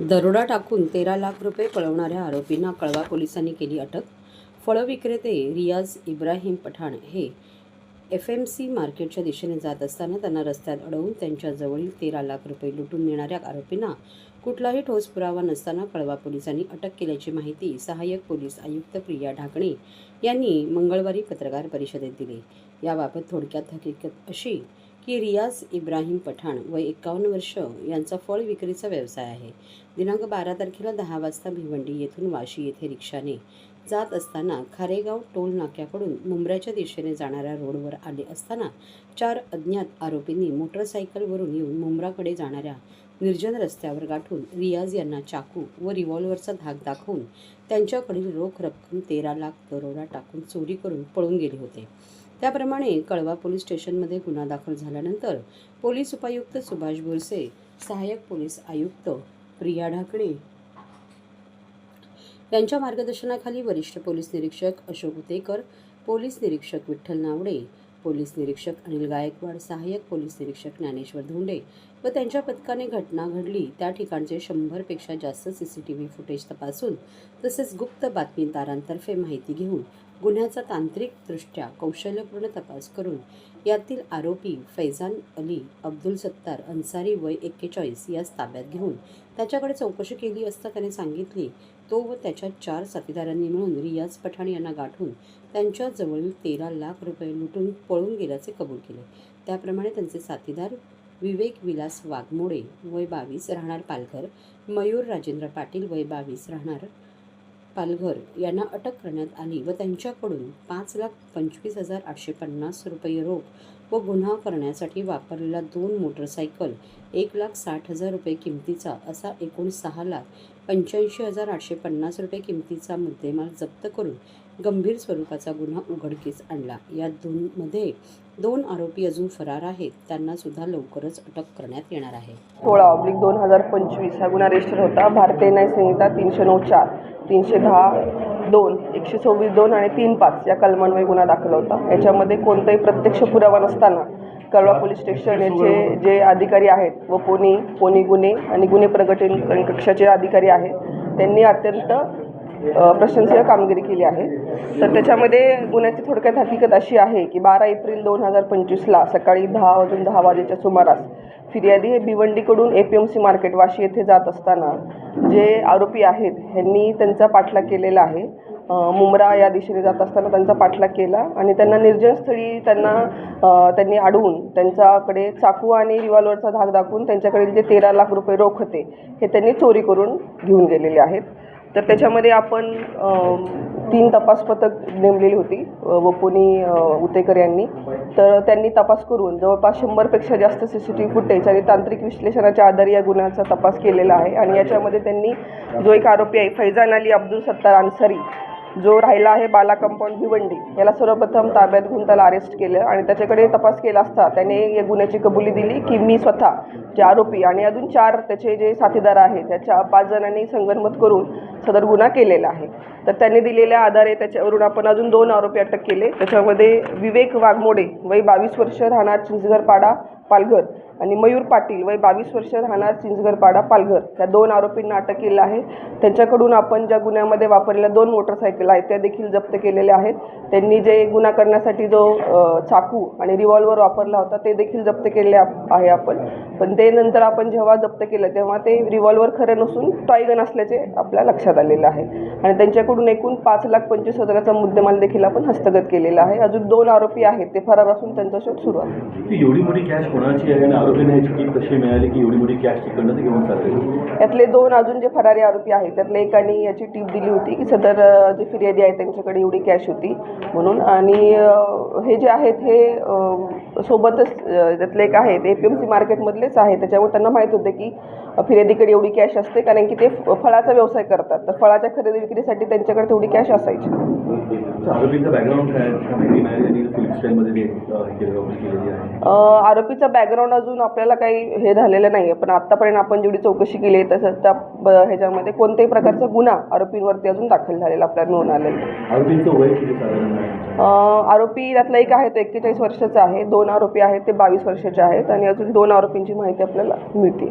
दरोडा टाकून तेरा लाख रुपये पळवणाऱ्या आरोपींना कळवा पोलिसांनी केली अटक. फळं विक्रेते रियाज इब्राहिम पठाण हे एफ एम सी मार्केटच्या दिशेने जात असताना त्यांना रस्त्यात अडवून त्यांच्याजवळील तेरा लाख रुपये लुटून नेणाऱ्या आरोपींना कुठलाही ठोस पुरावा नसताना कळवा पोलिसांनी अटक केल्याची माहिती सहाय्यक पोलीस आयुक्त प्रिया ढाकणे यांनी मंगळवारी पत्रकार परिषदेत दिली. याबाबत थोडक्यात हकीकत अशी की रियाज इब्राहिम पठाण व एकावन्न वर्ष यांचा फळ विक्रीचा व्यवसाय आहे. दिनांक बारा तारखेला दहा वाजता भिवंडी येथून वाशी येथे रिक्षाने जात असताना खारेगाव टोल नाक्याकडून मुंबऱ्याच्या दिशेने जाणाऱ्या रोडवर आले असताना चार अज्ञात आरोपींनी मोटरसायकलवरून येऊन मुंब्राकडे जाणाऱ्या निर्जन रस्त्यावर गाठून रियाज यांना चाकू व रिव्हॉल्व्हरचा धाक दाखवून त्यांच्याकडील रोख रक्कम तेरा लाख दरोडा टाकून चोरी करून पळून गेले होते. त्याप्रमाणे कळवा पोलीस स्टेशनमध्ये गुन्हा दाखल झाल्यानंतर पोलीस उपायुक्त सुभाष बोरसे सहाय्यक पोलीस आयुक्त प्रिया ढाकणे यांच्या मार्गदर्शनाखाली वरिष्ठ पोलीस निरीक्षक अशोक उतेकर पोलीस निरीक्षक विठ्ठल नावडे पोलीस निरीक्षक अनिल गायकवाड सहाय्यक पोलीस निरीक्षक ज्ञानेश्वर धोंडे व त्यांच्या पथकाने घटना घडली. त्या ठिकाणचे शंभरपेक्षा जास्त C C T V footage तपासून तसेच गुप्त बातमीदारांतर्फे माहिती घेऊन गुन्ह्याचा तांत्रिकदृष्ट्या कौशल्यपूर्ण तपास करून यातील आरोपी फैजान अली अब्दुल सत्तार अन्सारी वय एक्केचाळीस यास ताब्यात घेऊन त्याच्याकडे चौकशी केली असता त्याने सांगितली तो व त्याच्या चार साथीदारांनी मिळून रियाज पठाण यांना गाठून त्यांच्याजवळील तेरा लाख रुपये लुटून पळून गेल्याचे कबूल केले. त्याप्रमाणे त्यांचे साथीदार विवेक विलास वाघमोडे वय बावीस राहणार पालघर मयूर राजेंद्र पाटील वय बावीस राहणार पालघर यांना अटक करण्यात आली व त्यांच्याकडून पाच लाख पंचवीस हजार आठशे पन्नास रुपये रोख व गुन्हा करण्यासाठी वापरलेला दोन मोटरसायकल एक लाख साठ हजार रुपये किमतीचा असा एकूण सहा लाख पंच्याऐंशी हजार आठशे पन्नास रुपये किमतीचा मुद्देमाल जप्त करून गंभीर स्वरूपाचा गुन्हा उघडकीस आणला. या दोनमध्ये दोन आरोपी अजून फरार आहेत. त्यांना सुद्धा लवकरच अटक करण्यात येणार आहे. सोळा ऑब्लिक दोन हजार पंचवीस हा गुन्हा रजिस्टर होता. भारतीय न्याय संहिता तीनशे नऊ चार तीनशे दहा दोन एकशे सव्वीस दोन आणि तीन पाच या कलमांवर गुन्हा दाखल होता. याच्यामध्ये कोणताही प्रत्यक्ष पुरावा नसताना कळवा पोलीस स्टेशन याचे जे अधिकारी आहेत व पोनी पोनी गुन्हे आणि गुन्हे प्रगटीकरण कक्षाचे अधिकारी आहेत त्यांनी अत्यंत अ, प्रशंसनीय कामगिरी केली आहे. तर त्याच्यामध्ये गुन्ह्याची थोडक्यात हकीकत अशी आहे की बारा एप्रिल दोन हजार पंचवीसला सकाळी दहा वाजून दहा वाजेच्या सुमारास फिर्यादी हे भिवंडीकडून A P M C market Vashi येथे जात असताना जे आरोपी आहेत ह्यांनी त्यांचा पाठलाग केलेला आहे. मुंब्रा या दिशेने जात असताना त्यांचा पाठलाग केला आणि त्यांना निर्जनस्थळी त्यांना त्यांनी अडवून त्यांच्याकडे चाकू आणि रिव्हॉल्वरचा धाक दाखवून त्यांच्याकडील जे तेरा लाख रुपये रोख होते हे त्यांनी चोरी करून घेऊन गेलेले आहेत. तर त्याच्यामध्ये आपण तीन तपास पथक नेमलेली होती अ, वपुनी उतेकर यांनी. तर त्यांनी तपास करून जवळपास शंभरपेक्षा जास्त C C T V footage आणि तांत्रिक विश्लेषणाच्या आधारे या गुन्ह्याचा तपास केलेला आहे. आणि याच्यामध्ये त्यांनी जो एक आरोपी आहे फैजान अली अब्दुल सत्तार अन्सारी जो राहिला आहे बाला कंपाऊंड भिवंडी याला सर्वप्रथम ताब्यात घेऊन त्याला अरेस्ट केलं आणि त्याच्याकडे तपास केला असता त्याने या गुन्ह्याची कबुली दिली की मी स्वतः जे आरोपी आणि अजून चार त्याचे जे साथीदार आहेत त्याच्या पाच जणांनी संगनमत करून सदर गुन्हा केलेला आहे. तर त्यांनी दिलेल्या आधारे त्याच्यावरून आपण अजून दोन आरोपी अटक केले. त्याच्यामध्ये विवेक वाघमोडे वय बावीस वर्ष राहणार चिंचघरपाडा पालघर. आणि मयूर पाटील वय बावीस वर्ष राहणार चिंचगरपाडा पालघर. या दोन आरोपींना अटक केलं आहे. त्यांच्याकडून आपण ज्या गुन्ह्यामध्ये वापरलेल्या दोन मोटरसायकल आहेत त्या देखील जप्त केलेल्या आहेत. त्यांनी जे गुन्हा करण्यासाठी जो चाकू आणि रिव्हॉल्वर वापरला होता ते देखील जप्त केले आहे आपण. पण ते नंतर आपण जेव्हा जप्त केलं तेव्हा ते रिव्हॉल्वर खरं नसून टॉयगन असल्याचे आपल्या लक्षात आलेलं आहे. आणि त्यांच्याकडून एकूण पाच लाख पंचवीस हजाराचा मुद्देमाल देखील आपण हस्तगत केलेला आहे. अजून दोन आरोपी आहेत ते फरार असून त्यांचा शोध सुरू आहे. आहे आरोपीने कशी मिळाली की एवढी मोठी कॅश तिकडनं घेऊन यातले दोन अजून जे फरारी आरोपी आहेत त्यातल्या एकाने याची टीप दिली होती की सदर जे फिर्यादी आहेत त्यांच्याकडे एवढी कॅश होती म्हणून. आणि हे जे आहेत हे सोबतच त्यातले एक आहेत ए पी एम सी मार्केटमधलेच आहे त्याच्यामुळे त्यांना माहीत होते की फिर्यादीकडे एवढी कॅश असते कारण की ते फळाचा व्यवसाय करतात. तर फळाच्या खरेदी विक्रीसाठी त्यांच्याकडे तेवढी कॅश असायची. आरोपीचं बॅकग्राऊंड काय? अजून आपल्याला काही हे झालेलं नाही आहे पण आत्तापर्यंत आपण जेवढी चौकशी केली आहे तसं त्या ब- ह्याच्यामध्ये कोणत्याही प्रकारचा गुन्हा आरोपींवरती अजून दाखल झालेला आपल्याला मिळून आलेला नाही. आरोपींचं वय किती साधारण आहे? अ, आरोपी त्यातला एक आहे तो एक्केचाळीस वर्षाचा आहे. दोन आरोपी आहेत ते बावीस वर्षाचे आहेत आणि अजून दोन आरोपींची माहिती आपल्याला मिळते